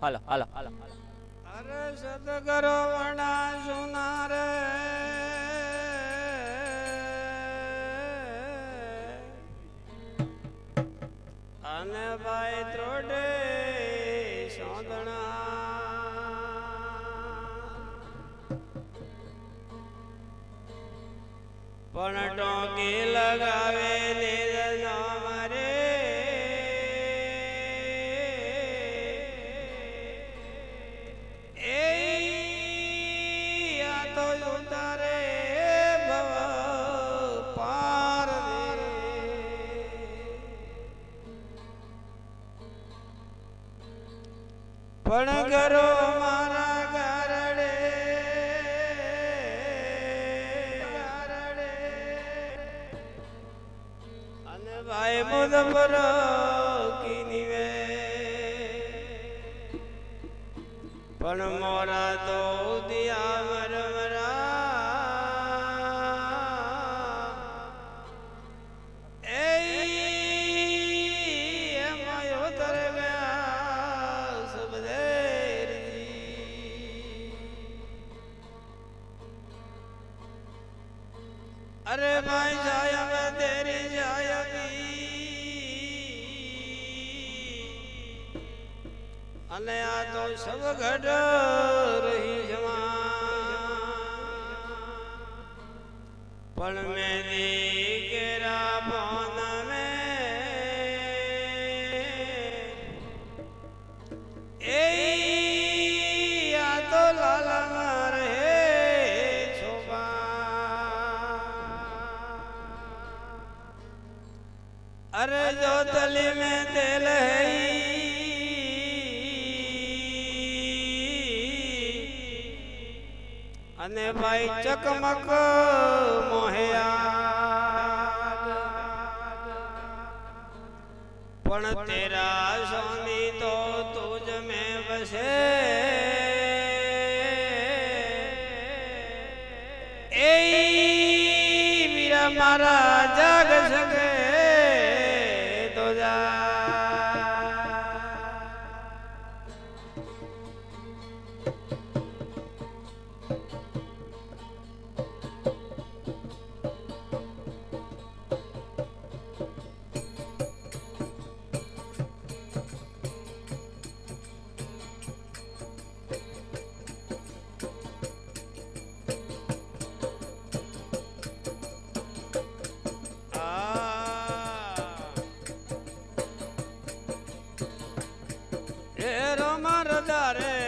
હાલો હાલો હાલો. અરે સદગરો વણા સુનાર. અને ભાઈ ત્રોડે સોંદણા પણ ટોકી લગાવે પણ કરો મારા ગારડે અને ભાઈ મુદબર કીનીવે પણ મોરા તો દિયા અરે ભાઈ જાય હવે તેરી જાય અને આ તો ઘટ રહી જવા. પણ મેં અરે જો તલી में तेल है અને ભાઈ ચકમક મોહયા પણ તેરા સોની તો તુજ મેં બસે not, it.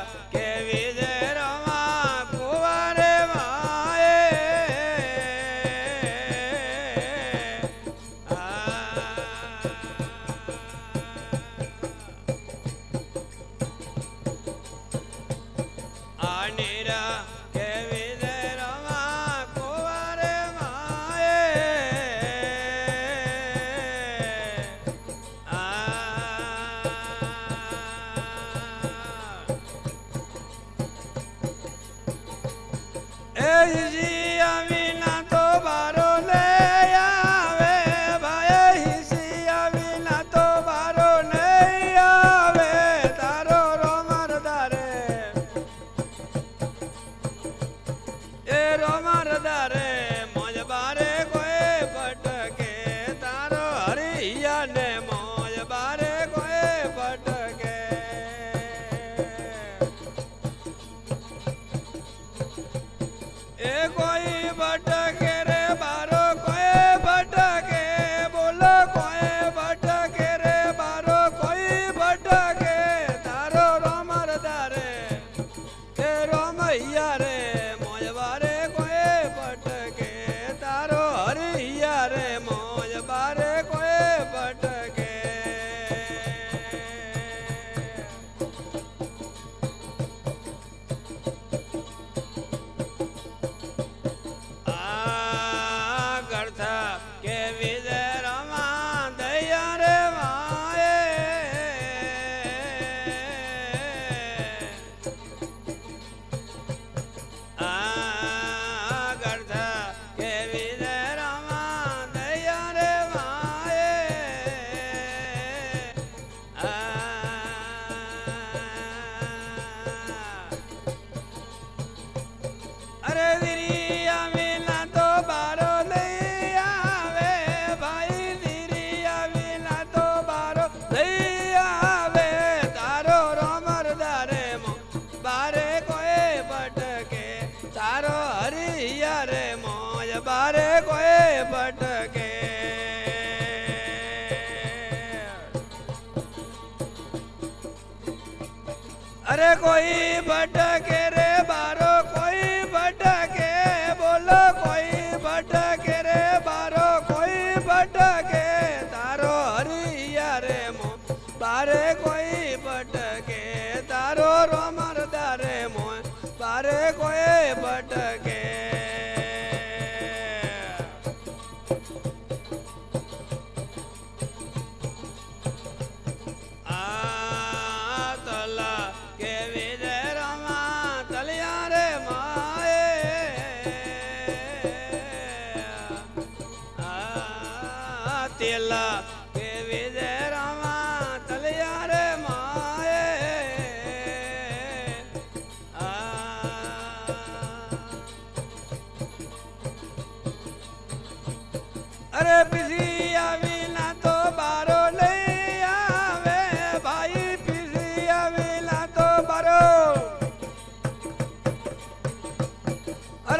કોઈ ભટકે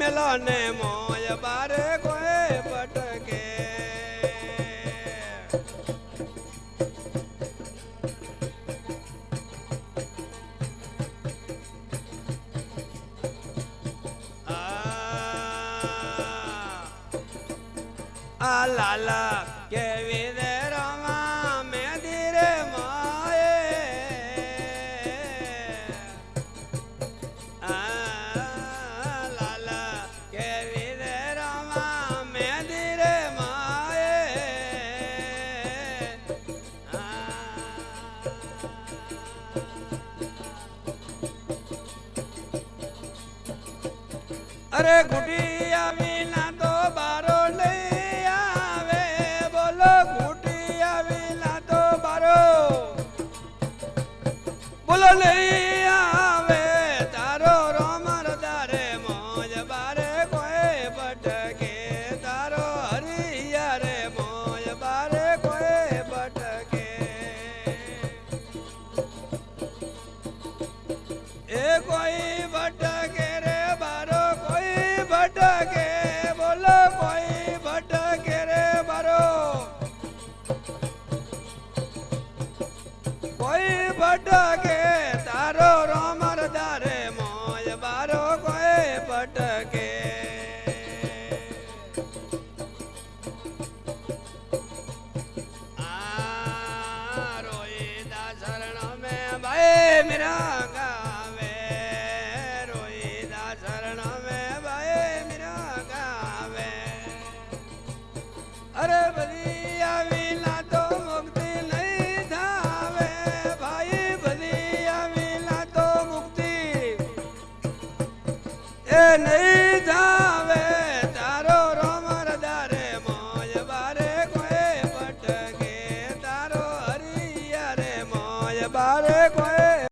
मिलो ने मोय बारे कोए पटके आ, आ, ला ला के विदे અરે ગુટિયા વિના તો બારો નહીં આવે. બોલો ગુટિયા વિના તો બારો. બોલો નહીં beni